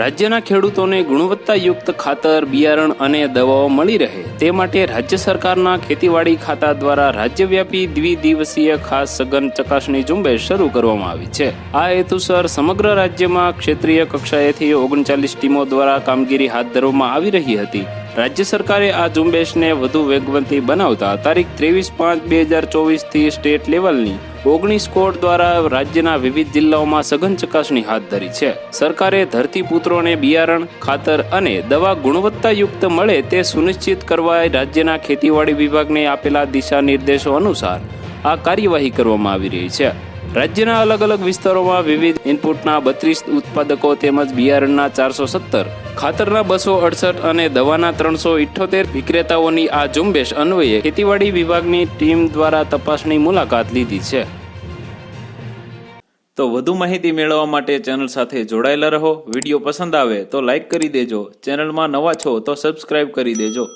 રાજ્યના ખેડૂતોને ગુણવત્તાયુક્ત ખાતર, બિયારણ અને દવાઓ મળી રહે તે માટે રાજ્ય સરકારના ખેતીવાડી ખાતા દ્વારા રાજ્યવ્યાપી દ્વિદિવસીય ખાસ સઘન ચકાસણી ઝુંબેશ શરૂ કરવામાં આવી છે. આ હેતુસર સમગ્ર રાજ્યમાં ક્ષેત્રીય કક્ષાએથી ઓગણચાલીસ ટીમો દ્વારા કામગીરી હાથ ધરવામાં આવી રહી હતી. રાજ્ય સરકારે આ ઝુંબેશને વધુ વેગવંતી બનાવતા તારીખ ત્રેવીસ પાંચ બે હજાર ચોવીસથી સ્ટેટ લેવલની ઓગણીસ કોડ દ્વારા રાજ્યના વિવિધ જિલ્લાઓમાં સઘન ચકાસણી હાથ ધરી છે. સરકારે ધરતીપુત્રોને બિયારણ, ખાતર અને દવા ગુણવત્તાયુક્ત મળે તે સુનિશ્ચિત કરવા રાજ્યના ખેતીવાડી વિભાગને આપેલા દિશા નિર્દેશો અનુસાર આ કાર્યવાહી કરવામાં આવી રહી છે. રાજ્યના અલગ અલગ વિસ્તારોમાં વિવિધ ઇનપુટના બત્રીસ ઉત્પાદકો તેમજ બિયારણના ચારસો સત્તર, ખાતરના બસો અડસઠ અને દવાના ત્રણસો ઇઠ્ઠોતેર વિક્રેતાઓની આ ઝુંબેશ અન્વયે ખેતીવાડી વિભાગની ટીમ દ્વારા તપાસની મુલાકાત લીધી છે. તો વધુ માહિતી મેળવવા માટે ચેનલ સાથે જોડાયેલા રહો. વીડિયો પસંદ આવે તો લાઈક કરી દેજો. ચેનલમાં નવા છો તો સબસ્ક્રાઇબ કરી દેજો.